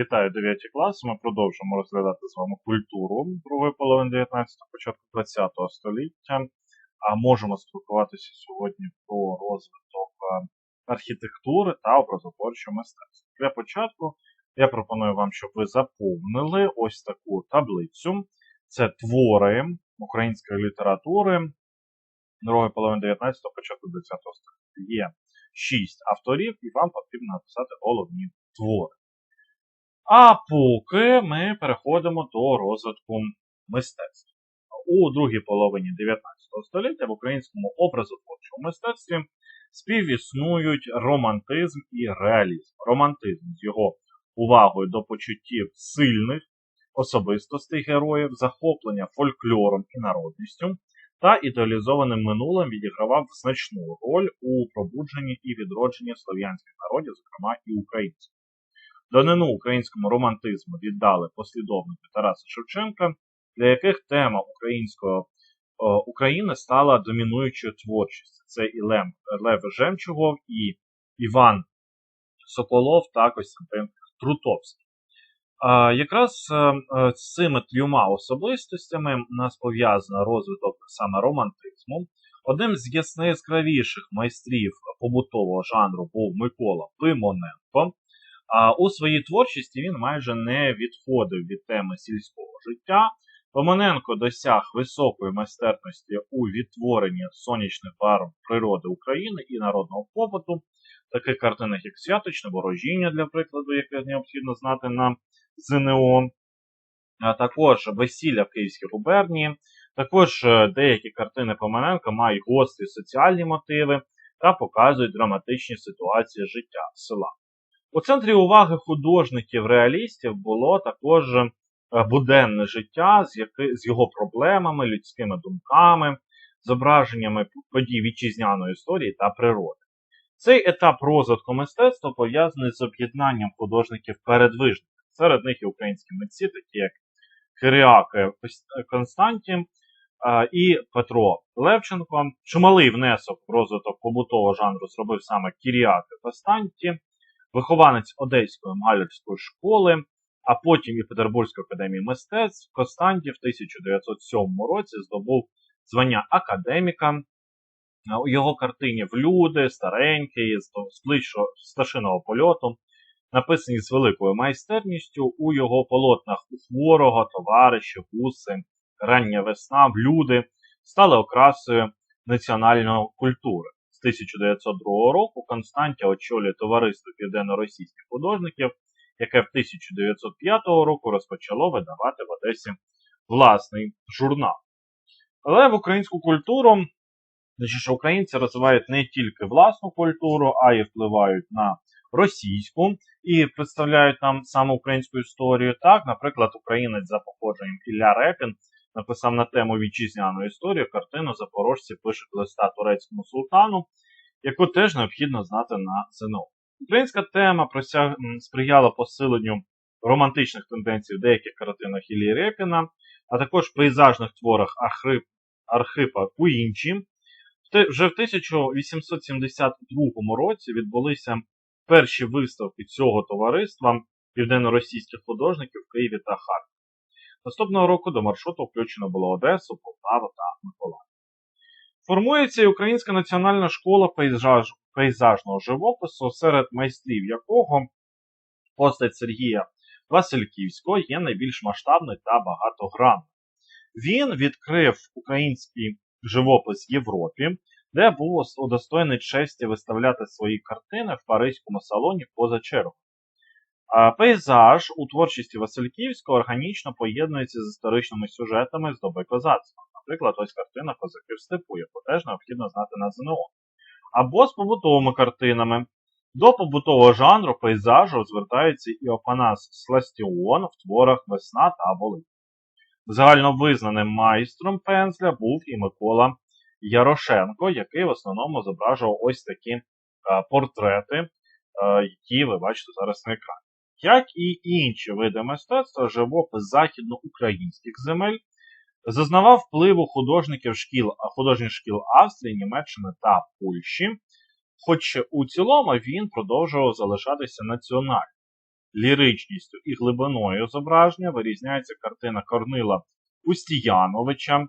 Вітаю 9 клас. Ми продовжимо розглядати з вами культуру другої половини 19-го, початку 20-го століття. А можемо спілкуватися сьогодні про розвиток е, архітектури та образотворчого мистецтва. Для початку я пропоную вам, щоб ви заповнили ось таку таблицю. Це твори української літератури другої половини 19-го, початку 20-го століття. Є 6 авторів, і вам потрібно написати головні твори. А поки ми переходимо до розвитку мистецтва. У другій половині 19 століття в українському образотворчому мистецтві співіснують романтизм і реалізм. Романтизм з його увагою до почуттів сильних особистостей героїв, захоплення фольклором і народністю та ідеалізованим минулим відігравав значну роль у пробудженні і відродженні слов'янських народів, зокрема і українців. Данину українському романтизму віддали послідовники Тараса Шевченка, для яких тема українського о, України стала домінуючою творчістю. Це і Лем, Лев Жемчугов, і Іван Соколов та Костянтин Трутовський. А, якраз е, е, з цими трьома особистостями у нас пов'язано розвиток саме романтизму. Одним з яскравіших майстрів побутового жанру був Микола Пимоненко. А у своїй творчості він майже не відходив від теми сільського життя. Поманенко досяг високої майстерності у відтворенні сонячних барв природи України і народного побуту, таких картинах, як святочне ворожіння, для прикладу, яке необхідно знати на ЗНО, а також весілля в Київській губернії. Також е, деякі картини Поманенка мають гострі соціальні мотиви та показують драматичні ситуації життя села. У центрі уваги художників-реалістів було також е, буденне життя з, яки, з його проблемами, людськими думками, зображеннями подій вітчизняної історії та природи. Цей етап розвитку мистецтва пов'язаний з об'єднанням художників-передвижників. Серед них і українські митці, такі як Киріаки Константін і Петро Левченко. Чималий внесок в розвиток побутового жанру зробив саме Кіріаки Константі вихованець Одеської малярської школи, а потім і Петербурзької академії мистецтв Константі в 1907 році здобув звання академіка. У його картині Влюди, старенький, з пташиного польоту, написані з великою майстерністю у його полотнах у хворого, товариші, гуси, рання весна, влюди стали окрасою національної культури. 1902 року Константія очолює товариство південно-російських художників, яке в 1905 року розпочало видавати в Одесі власний журнал. Але в українську культуру, значить, українці розвивають не тільки власну культуру, а й впливають на російську і представляють нам саме українську історію. Так, наприклад, українець за походженням Ілля Репін написав на тему вітчизняної історії картину Запорожці пишуть листа турецькому султану, яку теж необхідно знати на ЗНО. Українська тема сприяла посиленню романтичних тенденцій в деяких картинах Іллі Репіна, а також пейзажних творах Архип... Архипа Куінчі. Вже в 1872 році відбулися перші виставки цього товариства південно-російських художників в Києві та Харкові. Наступного року до маршруту включено було Одесу, Полтаву та Миколаїв. Формується і Українська національна школа пейзаж, пейзажного живопису, серед майстрів якого постать Сергія Васильківського є найбільш масштабною та багатогранною. Він відкрив український живопис в Європі, де був удостоєний честі виставляти свої картини в Паризькому салоні поза чергою. Пейзаж у творчості Васильківського органічно поєднується з історичними сюжетами з доби козацтва. Наприклад, ось картина Козаки в степу, яку теж необхідно знати на ЗНО. Або з побутовими картинами. До побутового жанру пейзажу звертається і Опанас Сластіон в творах Весна та Волинь. Загальновизнаним майстром пензля був і Микола Ярошенко, який в основному зображував ось такі портрети, які ви бачите зараз на екрані. Як і інші види мистецтва, живопис західноукраїнських земель зазнавав впливу художників шкіл, художніх шкіл Австрії, Німеччини та Польщі, хоч у цілому він продовжував залишатися національним. ліричністю і глибиною зображення вирізняється картина Корнила Устіяновича,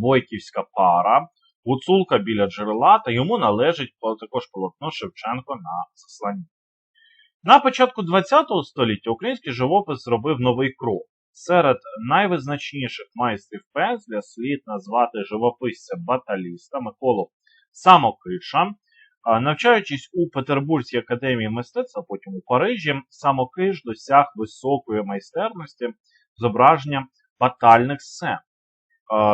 Бойківська пара, Гуцулка біля джерела, та йому належить також полотно Шевченко на засланні. На початку ХХ століття український живопис зробив новий крок. Серед найвизначніших майстрів пензля слід назвати живописця баталіста Миколу Самокиша. Навчаючись у Петербурзькій академії мистецтва, потім у Парижі, Самокиш досяг високої майстерності зображення батальних сцен.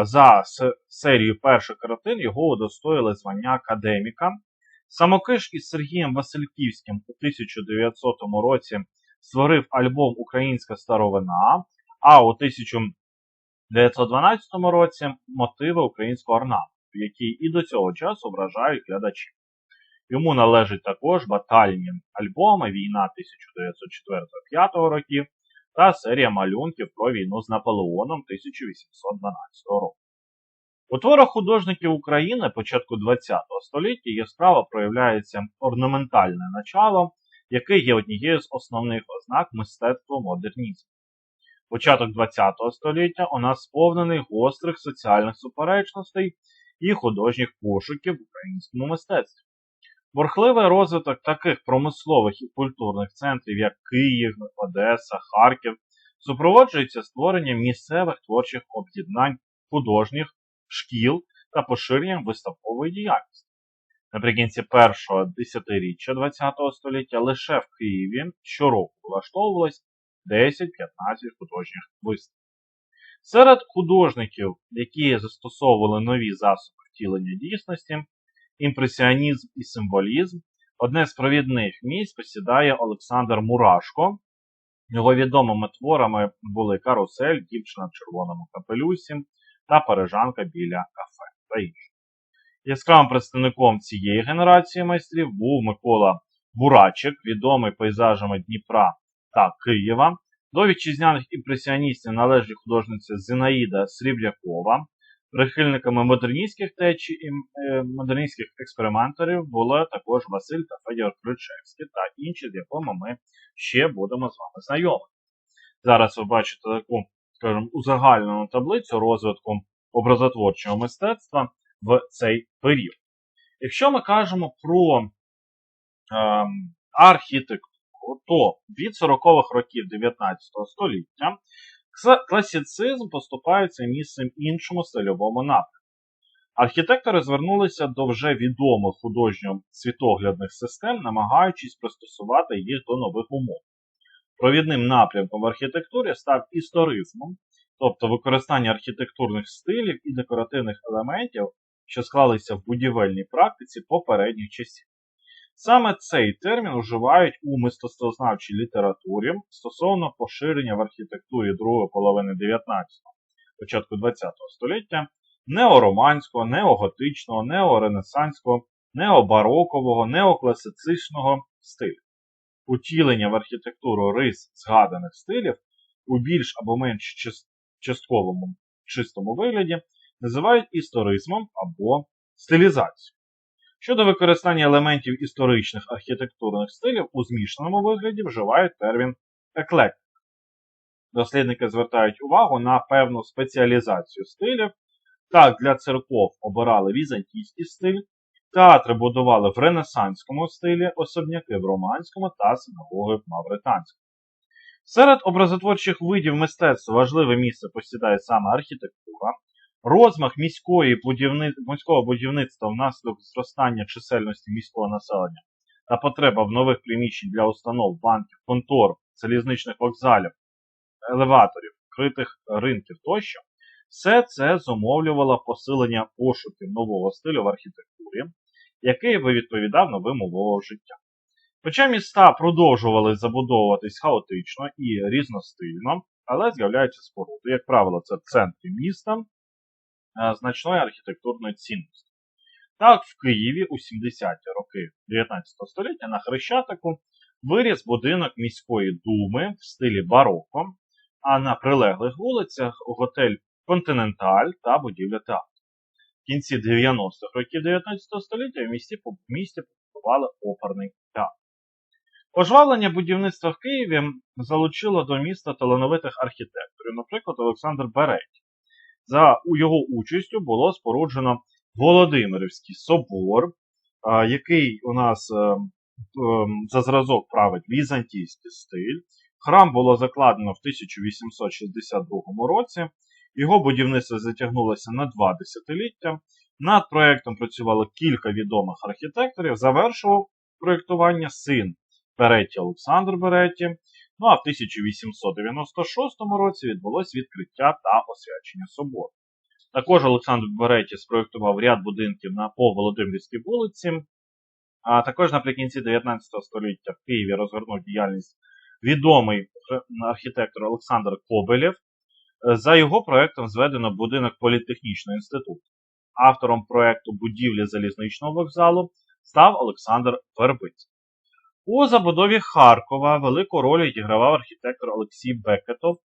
За серію перших картин його удостоїли звання академіка. Самокиш із Сергієм Васильківським у 1900 році створив альбом Українська старовина, а у 1912 році мотиви українського орнаменту, які і до цього часу вражають глядачів. Йому належать також батальні альбоми Війна 1904-5 років та серія малюнків про війну з Наполеоном 1812 року. У творах художників України початку ХХ століття яскраво проявляється орнаментальне начало, яке є однією з основних ознак мистецтва модернізму. Початок ХХ століття у нас сповнений гострих соціальних суперечностей і художніх пошуків в українському мистецтві. Бурхливий розвиток таких промислових і культурних центрів, як Київ, Одеса, Харків, супроводжується створенням місцевих творчих об'єднань художніх шкіл та поширенням виставкової діяльності. Наприкінці першого десятиріччя ХХ століття лише в Києві щороку влаштовувалось 10-15 художніх виставок. Серед художників, які застосовували нові засоби втілення дійсності, імпресіонізм і символізм, одне з провідних місць посідає Олександр Мурашко. Його відомими творами були Карусель, Дівчина в червоному капелюсі та Парижанка біля кафе та інші. Яскравим представником цієї генерації майстрів був Микола Бурачик, відомий пейзажами Дніпра та Києва. До вітчизняних імпресіоністів належить художниця Зинаїда Сріблякова. Прихильниками модерністських течій і е, модерністських експерименторів були також Василь та Федір Кричевський та інші, з якими ми ще будемо з вами знайомі. Зараз ви бачите таку, скажімо, узагальнену таблицю розвитку образотворчого мистецтва в цей період. Якщо ми кажемо про ем, архітектуру, то від 40-х років 19 століття класицизм поступається місцем іншому стильовому напрямку. Архітектори звернулися до вже відомих художньо-світоглядних систем, намагаючись пристосувати їх до нових умов. Провідним напрямком в архітектурі став історизмом, тобто використання архітектурних стилів і декоративних елементів, що склалися в будівельній практиці попередніх часів. Саме цей термін вживають у мистецтвознавчій літературі стосовно поширення в архітектурі другої половини 19-го, початку 20-го століття неороманського, неоготичного, неоренесанського, необарокового, неокласицичного стилю. Утілення в архітектуру рис згаданих стилів у більш або менш частковому чистому вигляді називають історизмом або стилізацією. Щодо використання елементів історичних архітектурних стилів у змішаному вигляді вживають термін еклектика. Дослідники звертають увагу на певну спеціалізацію стилів. Так, для церков обирали візантійський стиль, театри будували в ренесанському стилі, особняки в романському та синагоги в мавританському. Серед образотворчих видів мистецтва важливе місце посідає саме архітектура. Розмах міської будівни... міського будівництва внаслідок зростання чисельності міського населення та потреба в нових приміщень для установ, банків, контор, залізничних вокзалів, елеваторів, критих ринків тощо, все це зумовлювало посилення пошуків нового стилю в архітектурі, який би відповідав новим умовам життя. Хоча міста продовжували забудовуватись хаотично і різностильно, але з'являються споруди, як правило, це в центрі міста е, значної архітектурної цінності. Так, в Києві у 70-ті роки 19 століття на Хрещатику виріс будинок міської думи в стилі бароко, а на прилеглих вулицях готель Континенталь та будівля театру. В кінці 90-х років 19 століття в місті, в місті побудували оперний театр. Ожвавлення будівництва в Києві залучило до міста талановитих архітекторів, наприклад, Олександр Береть. За його участю було споруджено Володимирівський собор, який у нас е, ем, за зразок править візантійський стиль. Храм було закладено в 1862 році. Його будівництво затягнулося на два десятиліття. Над проєктом працювало кілька відомих архітекторів. Завершував проєктування син Беретті Олександр Беретті. Ну а в 1896 році відбулось відкриття та освячення собору. Також Олександр Беретті спроєктував ряд будинків на по Володимирській вулиці. А також наприкінці 19 століття в Києві розгорнув діяльність відомий архітектор Олександр Кобелєв. За його проєктом зведено будинок політехнічного інституту. Автором проєкту будівлі залізничного вокзалу став Олександр Вербицький. У забудові Харкова велику роль відігравав архітектор Олексій Бекетов.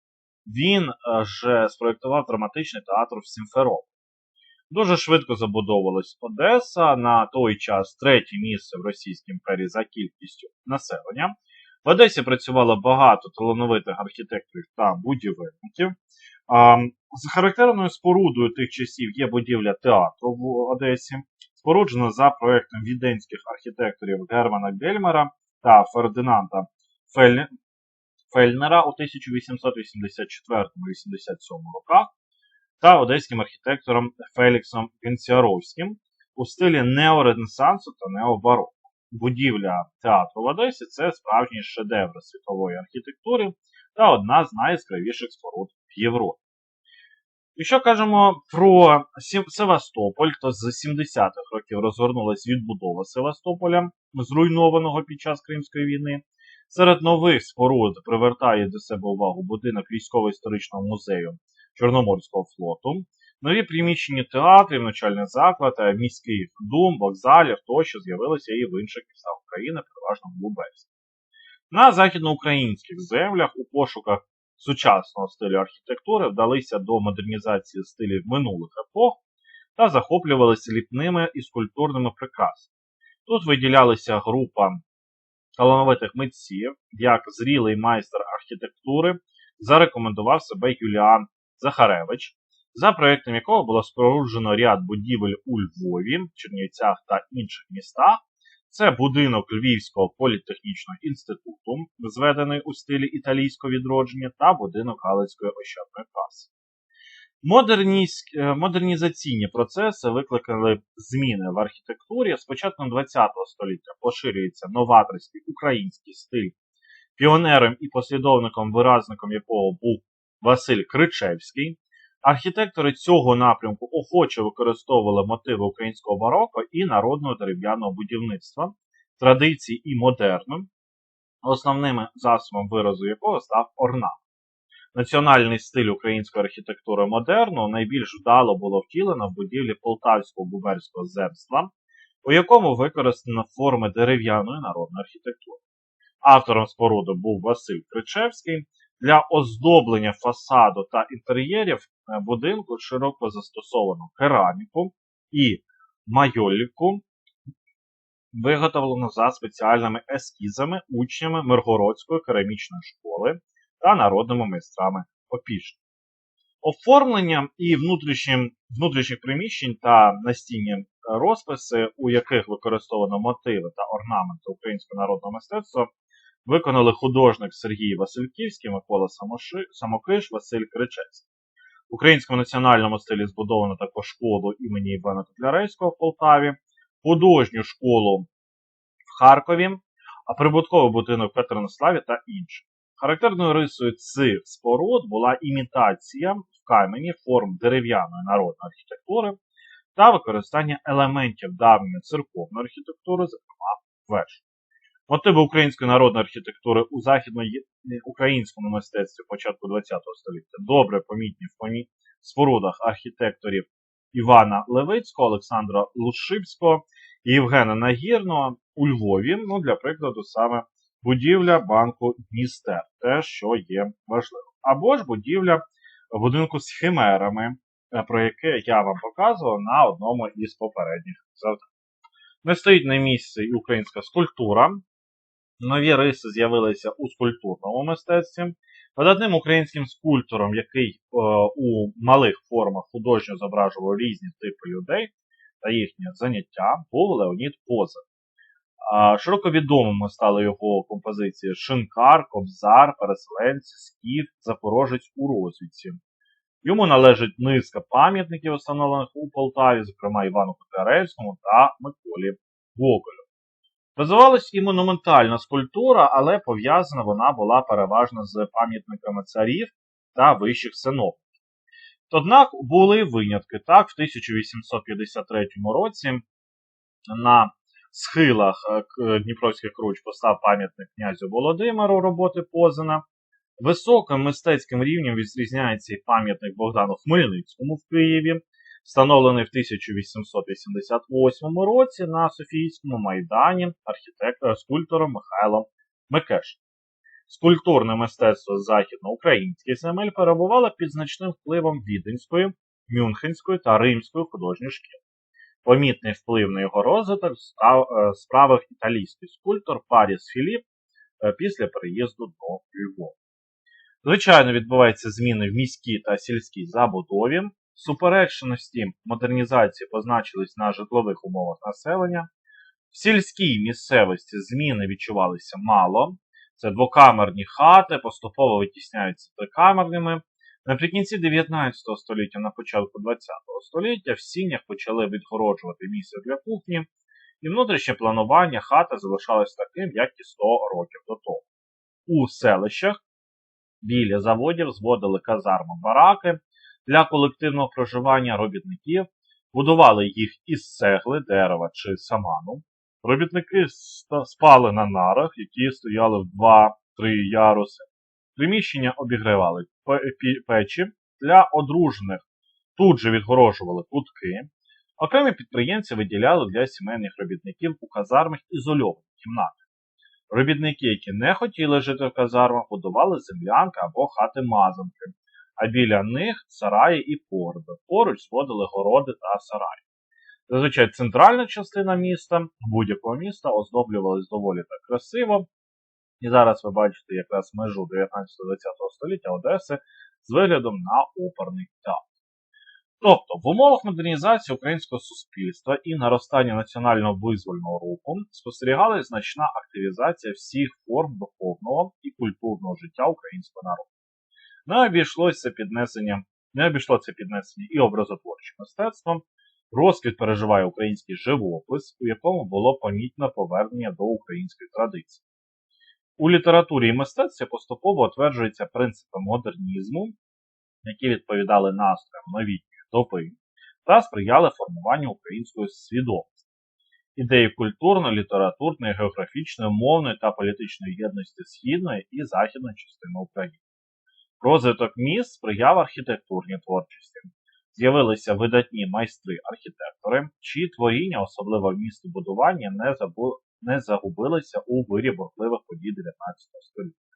Він ж спроєктував драматичний театр в Сімферополі. Дуже швидко забудовувалась Одеса на той час третє місце в Російській імперії за кількістю населення. В Одесі працювало багато талановитих архітекторів та будівельників. З характерною спорудою тих часів є будівля театру в Одесі, споруджена за проєктом віденських архітекторів Германа Гельмера та Фердинанда Фельнера у 1884-87 роках та одеським архітектором Феліксом Генціаровським у стилі неоренесансу та необароку. Будівля театру в Одесі це справжній шедевр світової архітектури та одна з найяскравіших споруд в Європі. Якщо кажемо про Севастополь, то з 70-х років розгорнулася відбудова Севастополя, зруйнованого під час Кримської війни. Серед нових споруд привертає до себе увагу будинок військово-історичного музею Чорноморського флоту, нові приміщення театрів, навчальних закладів, міських дум, вокзалів тощо з'явилися і в інших містах України, переважно в Лубельській. На західноукраїнських землях у пошуках сучасного стилю архітектури вдалися до модернізації стилів минулих епох та захоплювалися ліпними і скульптурними прикрасами. Тут виділялася група талановитих митців, як зрілий майстер архітектури, зарекомендував себе Юліан Захаревич, за проєктом якого було споруджено ряд будівель у Львові, Чернівцях та інших містах. Це будинок Львівського політехнічного інституту, зведений у стилі італійського відродження, та будинок Галицької ощадної каси. Е, модернізаційні процеси викликали зміни в архітектурі. З початком ХХ століття поширюється новаторський український стиль, піонером і послідовником виразником якого був Василь Кричевський. Архітектори цього напрямку охоче використовували мотиви українського бароко і народного дерев'яного будівництва, традиції і модерну, основними засобом виразу якого став орнамент. Національний стиль української архітектури модерну найбільш вдало було втілено в будівлі Полтавського губерського земства, у якому використано форми дерев'яної народної архітектури. Автором споруди був Василь Кричевський. Для оздоблення фасаду та інтер'єрів е, будинку широко застосовано кераміку і майоліку, виготовлено за спеціальними ескізами учнями Миргородської керамічної школи та народними майстрами Опішні. Оформлення і внутрішніх приміщень та настінні розписи, у яких використовано мотиви та орнаменти українського народного мистецтва, виконали художник Сергій Васильківський, Микола Самокиш, Василь Кричевський. В українському національному стилі збудовано також школу імені Івана Котляревського в Полтаві, художню школу в Харкові, а прибутковий будинок в Петернославі та інші. Характерною рисою цих споруд була імітація в камені форм дерев'яної народної архітектури та використання елементів давньої церковної архітектури, зокрема веж. Мотиви української народної архітектури у західноукраїнському мистецтві початку ХХ століття добре помітні в спорудах архітекторів Івана Левицького, Олександра Лушипського і Євгена Нагірного у Львові, ну, для прикладу, саме будівля банку Дністер, те, що є важливо. Або ж будівля будинку з химерами, е, про яке я вам показував на одному із попередніх завдань. Не стоїть на місці і українська скульптура. Нові риси з'явилися у скульптурному мистецтві. Видатним українським скульптором, який е, у малих формах художньо зображував різні типи людей та їхнє заняття, був Леонід Поза. Широко відомими стали його композиції Шинкар, Кобзар, Переселенці, Скіф, Запорожець у розвідці. Йому належить низка пам'ятників, встановлених у Полтаві, зокрема Івану Котляревському та Миколі Гоголю. Розвивалась і монументальна скульптура, але пов'язана вона була переважно з пам'ятниками царів та вищих синовників. Однак були винятки. Так, в 1853 році на схилах е, Дніпровських круч постав пам'ятник князю Володимиру роботи Позина. Високим мистецьким рівнем відрізняється і пам'ятник Богдану Хмельницькому в Києві, встановлений в 1888 році на Софійському майдані скульптором Михайлом Микешем. Скульптурне мистецтво західноукраїнських земель перебувало під значним впливом віденської, мюнхенської та римської художньої шкіл. Помітний вплив на його розвиток е, справив італійський скульптор Паріс Філіп е, після переїзду до Львова. Звичайно, відбуваються зміни в міській та сільській забудові. Суперечності модернізації позначились на житлових умовах населення. В сільській місцевості зміни відчувалися мало. Це двокамерні хати поступово витісняються трикамерними. Наприкінці 19 століття, на початку 20 століття в сінях почали відгороджувати місце для кухні, і внутрішнє планування хати залишалось таким, як і 100 років до того. У селищах біля заводів зводили казарми бараки для колективного проживання робітників, будували їх із цегли, дерева чи саману. Робітники спали на нарах, які стояли в 2-3 яруси. Приміщення обігрівали печі для одружених. Тут же відгорожували кутки. Окремі підприємці виділяли для сімейних робітників у казармах ізольовані кімнати. Робітники, які не хотіли жити в казармах, будували землянки або хати-мазанки, а біля них сараї і погреби. Поруч зводили городи та сараї. Зазвичай центральна частина міста, будь-якого міста, оздоблювалась доволі так красиво. І зараз ви бачите якраз межу 19-20 століття Одеси з виглядом на оперний театр. Тобто, в умовах модернізації українського суспільства і наростання національного визвольного руху спостерігалась значна активізація всіх форм духовного і культурного життя українського народу. Не обійшлося піднесення, не обійшло це піднесення і образотворчим мистецтвом. Розквіт переживає український живопис, у якому було помітне повернення до української традиції. У літературі і мистецтві поступово утверджуються принципи модернізму, які відповідали настроям новітньої доби та сприяли формуванню української свідомості. Ідеї культурної, літературної, географічної, мовної та політичної єдності східної і західної частини України. Розвиток міст сприяв архітектурній творчості. З'явилися видатні майстри-архітектори, чиї творіння, особливо в містобудуванні, не, забу... не загубилися у вирі бурхливих подій 19 століття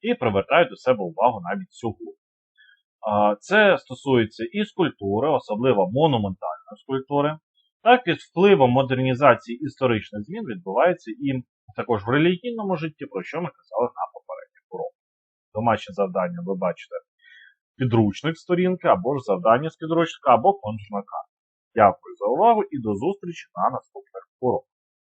і привертають до себе увагу навіть сьогодні. Це стосується і скульптури, особливо монументальної скульптури. Так, під впливом модернізації історичних змін відбувається і також в релігійному житті, про що ми казали на. Домашнє завдання ви бачите підручник сторінки, або ж завдання з підручника, або контурна карта. Дякую за увагу і до зустрічі на наступних уроках.